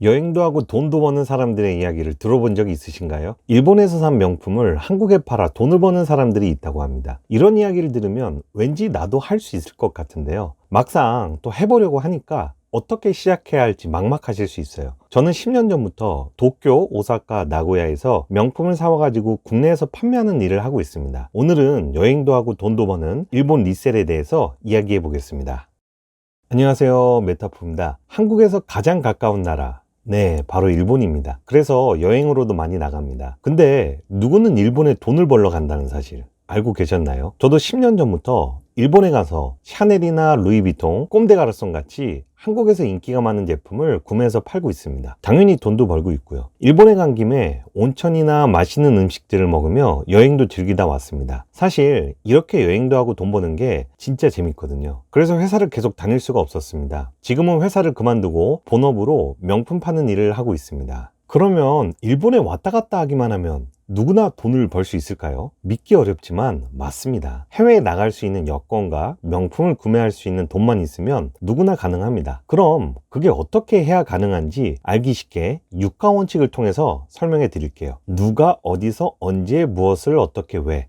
여행도 하고 돈도 버는 사람들의 이야기를 들어본 적이 있으신가요? 일본에서 산 명품을 한국에 팔아 돈을 버는 사람들이 있다고 합니다. 이런 이야기를 들으면 왠지 나도 할 수 있을 것 같은데요. 막상 또 해보려고 하니까 어떻게 시작해야 할지 막막하실 수 있어요. 저는 10년 전부터 도쿄, 오사카, 나고야에서 명품을 사와가지고 국내에서 판매하는 일을 하고 있습니다. 오늘은 여행도 하고 돈도 버는 일본 리셀에 대해서 이야기해 보겠습니다. 안녕하세요. 메타프입니다. 한국에서 가장 가까운 나라. 네, 바로 일본입니다. 그래서 여행으로도 많이 나갑니다. 근데 누구는 일본에 돈을 벌러 간다는 사실 알고 계셨나요? 저도 10년 전부터 일본에 가서 샤넬이나 루이비통, 꼼데 가르송 같이 한국에서 인기가 많은 제품을 구매해서 팔고 있습니다. 당연히 돈도 벌고 있고요. 일본에 간 김에 온천이나 맛있는 음식들을 먹으며 여행도 즐기다 왔습니다. 사실 이렇게 여행도 하고 돈 버는 게 진짜 재밌거든요. 그래서 회사를 계속 다닐 수가 없었습니다. 지금은 회사를 그만두고 본업으로 명품 파는 일을 하고 있습니다. 그러면 일본에 왔다 갔다 하기만 하면 누구나 돈을 벌 수 있을까요? 믿기 어렵지만 맞습니다. 해외에 나갈 수 있는 여권과 명품을 구매할 수 있는 돈만 있으면 누구나 가능합니다. 그럼 그게 어떻게 해야 가능한지 알기 쉽게 육가 원칙을 통해서 설명해 드릴게요. 누가 어디서 언제 무엇을 어떻게 왜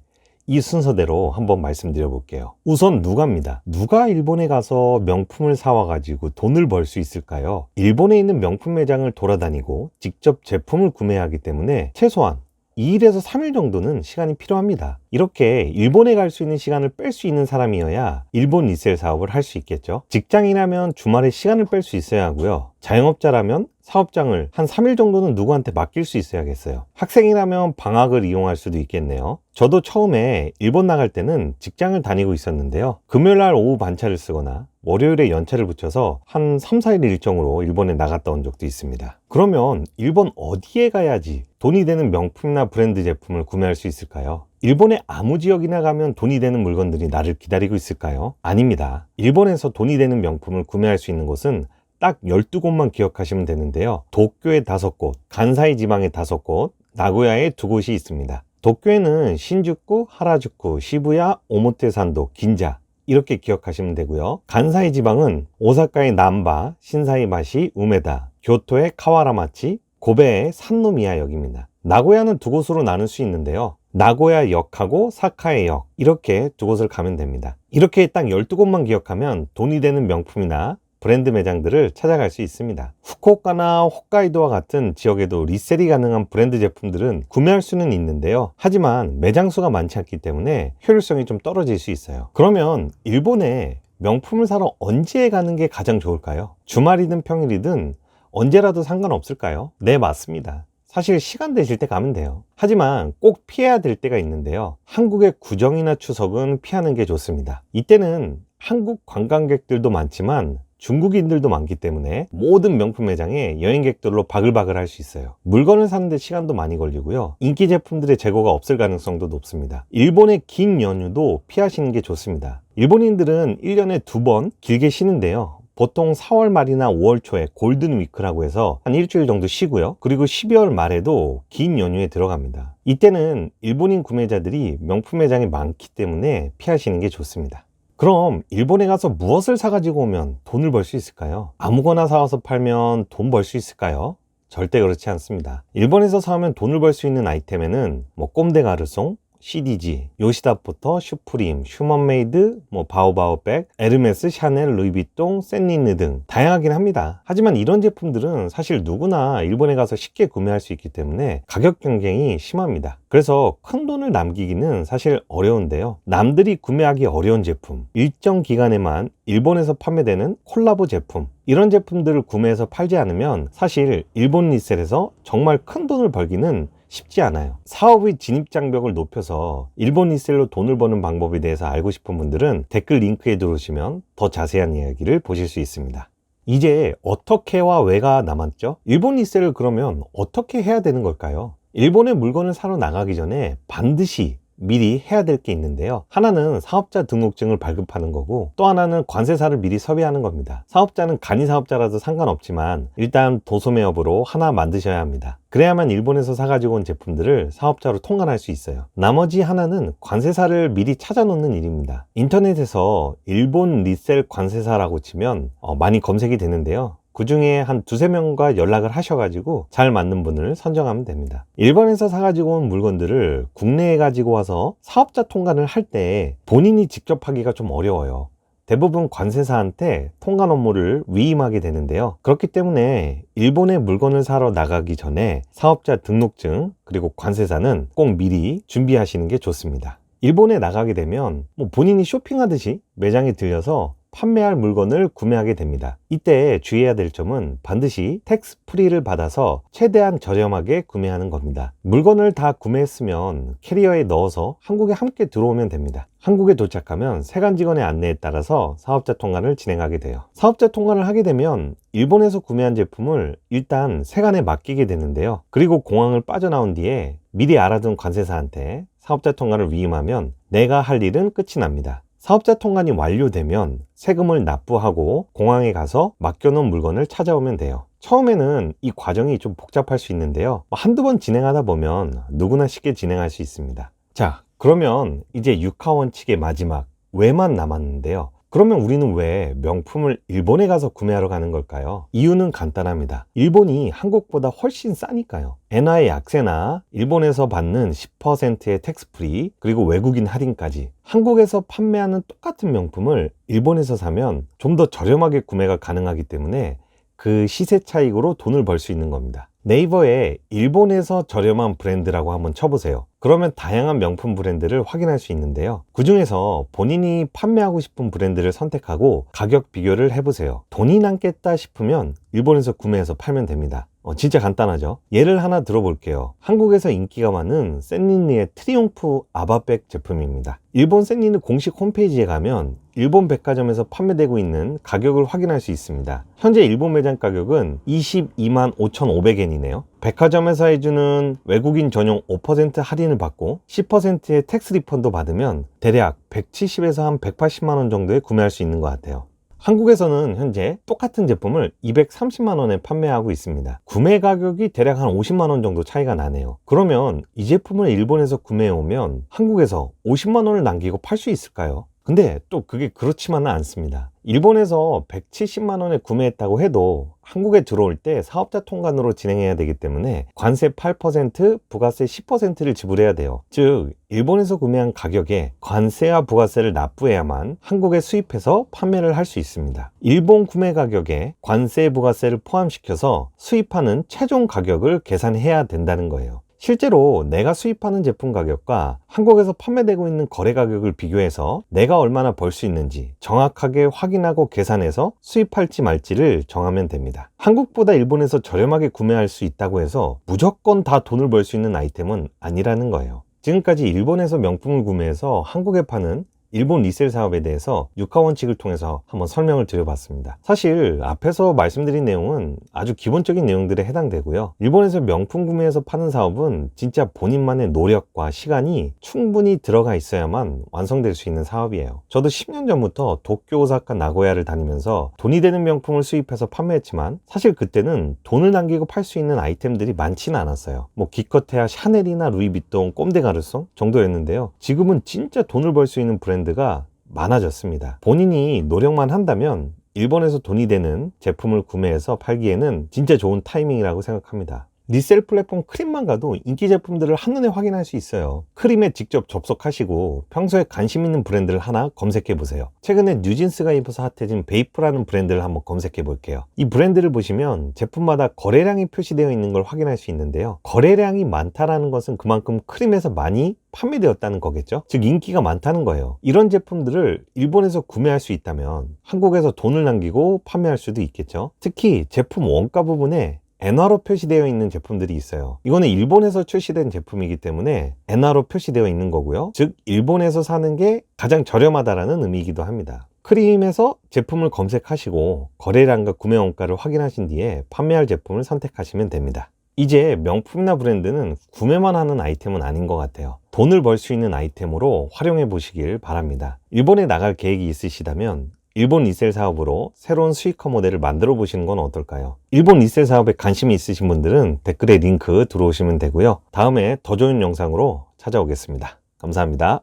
이 순서대로 한번 말씀드려 볼게요. 우선 누가입니다. 누가 일본에 가서 명품을 사와가지고 돈을 벌 수 있을까요? 일본에 있는 명품 매장을 돌아다니고 직접 제품을 구매하기 때문에 최소한 2일에서 3일 정도는 시간이 필요합니다. 이렇게 일본에 갈 수 있는 시간을 뺄 수 있는 사람이어야 일본 리셀 사업을 할 수 있겠죠. 직장이라면 주말에 시간을 뺄 수 있어야 하고요. 자영업자라면 사업장을 한 3일 정도는 누구한테 맡길 수 있어야겠어요. 학생이라면 방학을 이용할 수도 있겠네요. 저도 처음에 일본 나갈 때는 직장을 다니고 있었는데요. 금요일 날 오후 반차를 쓰거나 월요일에 연차를 붙여서 한 3, 4일 일정으로 일본에 나갔다 온 적도 있습니다. 그러면 일본 어디에 가야지 돈이 되는 명품이나 브랜드 제품을 구매할 수 있을까요? 일본의 아무 지역이나 가면 돈이 되는 물건들이 나를 기다리고 있을까요? 아닙니다. 일본에서 돈이 되는 명품을 구매할 수 있는 곳은 딱 12곳만 기억하시면 되는데요. 도쿄에 5곳, 간사이 지방에 5곳, 나고야에 2곳이 있습니다. 도쿄에는 신주쿠, 하라주쿠, 시부야, 오모테산도, 긴자 이렇게 기억하시면 되고요. 간사이 지방은 오사카의 남바, 신사이마시, 우메다, 교토의 카와라마치, 고베의 산노미야 역입니다. 나고야는 두 곳으로 나눌 수 있는데요. 나고야 역하고 사카의 역 이렇게 두 곳을 가면 됩니다. 이렇게 딱 12곳만 기억하면 돈이 되는 명품이나 브랜드 매장들을 찾아갈 수 있습니다. 후쿠오카나 홋카이도와 같은 지역에도 리셀이 가능한 브랜드 제품들은 구매할 수는 있는데요. 하지만 매장 수가 많지 않기 때문에 효율성이 좀 떨어질 수 있어요. 그러면 일본에 명품을 사러 언제 가는 게 가장 좋을까요? 주말이든 평일이든 언제라도 상관없을까요? 네, 맞습니다. 사실 시간 되실 때 가면 돼요. 하지만 꼭 피해야 될 때가 있는데요. 한국의 구정이나 추석은 피하는 게 좋습니다. 이때는 한국 관광객들도 많지만 중국인들도 많기 때문에 모든 명품 매장에 여행객들로 바글바글 할 수 있어요. 물건을 사는데 시간도 많이 걸리고요. 인기 제품들의 재고가 없을 가능성도 높습니다. 일본의 긴 연휴도 피하시는 게 좋습니다. 일본인들은 1년에 두 번 길게 쉬는데요. 보통 4월 말이나 5월 초에 골든 위크라고 해서 한 일주일 정도 쉬고요. 그리고 12월 말에도 긴 연휴에 들어갑니다. 이때는 일본인 구매자들이 명품 매장이 많기 때문에 피하시는 게 좋습니다. 그럼 일본에 가서 무엇을 사가지고 오면 돈을 벌 수 있을까요? 아무거나 사와서 팔면 돈 벌 수 있을까요? 절대 그렇지 않습니다. 일본에서 사면 돈을 벌 수 있는 아이템에는 뭐 꼼데 가르송, CDG, 요시다포터, 슈프림, 휴먼메이드, 뭐 바오바오백, 에르메스, 샤넬, 루이비통, 샌니느 등 다양하긴 합니다. 하지만 이런 제품들은 사실 누구나 일본에 가서 쉽게 구매할 수 있기 때문에 가격 경쟁이 심합니다. 그래서 큰 돈을 남기기는 사실 어려운데요. 남들이 구매하기 어려운 제품, 일정 기간에만 일본에서 판매되는 콜라보 제품, 이런 제품들을 구매해서 팔지 않으면 사실 일본 리셀에서 정말 큰 돈을 벌기는 쉽지 않아요. 사업의 진입 장벽을 높여서 일본 리셀로 돈을 버는 방법에 대해서 알고 싶은 분들은 댓글 링크에 들어오시면 더 자세한 이야기를 보실 수 있습니다. 이제 어떻게와 왜가 남았죠? 일본 리셀을 그러면 어떻게 해야 되는 걸까요? 일본의 물건을 사러 나가기 전에 반드시 미리 해야 될 게 있는데요. 하나는 사업자 등록증을 발급하는 거고 또 하나는 관세사를 미리 섭외하는 겁니다. 사업자는 간이 사업자라도 상관없지만 일단 도소매업으로 하나 만드셔야 합니다. 그래야만 일본에서 사가지고 온 제품들을 사업자로 통관할 수 있어요. 나머지 하나는 관세사를 미리 찾아놓는 일입니다. 인터넷에서 일본 리셀 관세사라고 치면 어, 많이 검색이 되는데요. 그 중에 한 두세 명과 연락을 하셔가지고 잘 맞는 분을 선정하면 됩니다. 일본에서 사가지고 온 물건들을 국내에 가지고 와서 사업자 통관을 할 때 본인이 직접 하기가 좀 어려워요. 대부분 관세사한테 통관 업무를 위임하게 되는데요. 그렇기 때문에 일본에 물건을 사러 나가기 전에 사업자 등록증 그리고 관세사는 꼭 미리 준비하시는 게 좋습니다. 일본에 나가게 되면 뭐 본인이 쇼핑하듯이 매장에 들려서 판매할 물건을 구매하게 됩니다. 이때 주의해야 될 점은 반드시 텍스 프리를 받아서 최대한 저렴하게 구매하는 겁니다. 물건을 다 구매했으면 캐리어에 넣어서 한국에 함께 들어오면 됩니다. 한국에 도착하면 세관 직원의 안내에 따라서 사업자 통관을 진행하게 돼요. 사업자 통관을 하게 되면 일본에서 구매한 제품을 일단 세관에 맡기게 되는데요. 그리고 공항을 빠져나온 뒤에 미리 알아둔 관세사한테 사업자 통관을 위임하면 내가 할 일은 끝이 납니다. 사업자 통관이 완료되면 세금을 납부하고 공항에 가서 맡겨놓은 물건을 찾아오면 돼요. 처음에는 이 과정이 좀 복잡할 수 있는데요. 한두 번 진행하다 보면 누구나 쉽게 진행할 수 있습니다. 자, 그러면 이제 육하원 측의 마지막 왜만 남았는데요. 그러면 우리는 왜 명품을 일본에 가서 구매하러 가는 걸까요? 이유는 간단합니다. 일본이 한국보다 훨씬 싸니까요. 엔화의 약세나 일본에서 받는 10%의 텍스 프리 그리고 외국인 할인까지 한국에서 판매하는 똑같은 명품을 일본에서 사면 좀 더 저렴하게 구매가 가능하기 때문에 그 시세 차익으로 돈을 벌 수 있는 겁니다. 네이버에 일본에서 저렴한 브랜드라고 한번 쳐보세요. 그러면 다양한 명품 브랜드를 확인할 수 있는데요. 그 중에서 본인이 판매하고 싶은 브랜드를 선택하고 가격 비교를 해보세요. 돈이 남겠다 싶으면 일본에서 구매해서 팔면 됩니다. 어, 진짜 간단하죠? 예를 하나 들어볼게요. 한국에서 인기가 많은 샌린리의 트리용프 아바백 제품입니다. 일본 샌린리 공식 홈페이지에 가면 일본 백화점에서 판매되고 있는 가격을 확인할 수 있습니다. 현재 일본 매장 가격은 22만 5,500엔이네요. 백화점에서 해주는 외국인 전용 5% 할인을 받고 10%의 텍스 리펀도 받으면 대략 170에서 한 180만 원 정도에 구매할 수 있는 것 같아요. 한국에서는 현재 똑같은 제품을 230만 원에 판매하고 있습니다. 구매 가격이 대략 한 50만 원 정도 차이가 나네요. 그러면 이 제품을 일본에서 구매해 오면 한국에서 50만 원을 남기고 팔 수 있을까요? 근데 또 그게 그렇지만은 않습니다. 일본에서 170만 원에 구매했다고 해도 한국에 들어올 때 사업자 통관으로 진행해야 되기 때문에 관세 8%, 부가세 10%를 지불해야 돼요. 즉, 일본에서 구매한 가격에 관세와 부가세를 납부해야만 한국에 수입해서 판매를 할 수 있습니다. 일본 구매 가격에 관세, 부가세를 포함시켜서 수입하는 최종 가격을 계산해야 된다는 거예요. 실제로 내가 수입하는 제품 가격과 한국에서 판매되고 있는 거래 가격을 비교해서 내가 얼마나 벌 수 있는지 정확하게 확인하고 계산해서 수입할지 말지를 정하면 됩니다. 한국보다 일본에서 저렴하게 구매할 수 있다고 해서 무조건 다 돈을 벌 수 있는 아이템은 아니라는 거예요. 지금까지 일본에서 명품을 구매해서 한국에 파는 일본 리셀 사업에 대해서 육하 원칙을 통해서 한번 설명을 드려봤습니다. 사실 앞에서 말씀드린 내용은 아주 기본적인 내용들에 해당되고요. 일본에서 명품 구매해서 파는 사업은 진짜 본인만의 노력과 시간이 충분히 들어가 있어야만 완성될 수 있는 사업이에요. 저도 10년 전부터 도쿄, 오사카, 나고야를 다니면서 돈이 되는 명품을 수입해서 판매했지만 사실 그때는 돈을 남기고 팔 수 있는 아이템들이 많지는 않았어요. 뭐 기껏해야 샤넬이나 루이비통, 꼼데가르송 정도였는데요. 지금은 진짜 돈을 벌 수 있는 브랜드 브랜드가 많아졌습니다. 본인이 노력만 한다면 일본에서 돈이 되는 제품을 구매해서 팔기에는 진짜 좋은 타이밍이라고 생각합니다. 리셀 플랫폼 크림만 가도 인기 제품들을 한눈에 확인할 수 있어요. 크림에 직접 접속하시고 평소에 관심 있는 브랜드를 하나 검색해 보세요. 최근에 뉴진스가 입어서 핫해진 베이프라는 브랜드를 한번 검색해 볼게요. 이 브랜드를 보시면 제품마다 거래량이 표시되어 있는 걸 확인할 수 있는데요. 거래량이 많다라는 것은 그만큼 크림에서 많이 판매되었다는 거겠죠. 즉 인기가 많다는 거예요. 이런 제품들을 일본에서 구매할 수 있다면 한국에서 돈을 남기고 판매할 수도 있겠죠. 특히 제품 원가 부분에 엔화로 표시되어 있는 제품들이 있어요. 이거는 일본에서 출시된 제품이기 때문에 엔화로 표시되어 있는 거고요. 즉 일본에서 사는 게 가장 저렴하다라는 의미이기도 합니다. 크림에서 제품을 검색하시고 거래량과 구매 원가를 확인하신 뒤에 판매할 제품을 선택하시면 됩니다. 이제 명품이나 브랜드는 구매만 하는 아이템은 아닌 것 같아요. 돈을 벌 수 있는 아이템으로 활용해 보시길 바랍니다. 일본에 나갈 계획이 있으시다면 일본 리셀 사업으로 새로운 수익화 모델을 만들어 보시는 건 어떨까요? 일본 리셀 사업에 관심이 있으신 분들은 댓글에 링크 들어오시면 되고요. 다음에 더 좋은 영상으로 찾아오겠습니다. 감사합니다.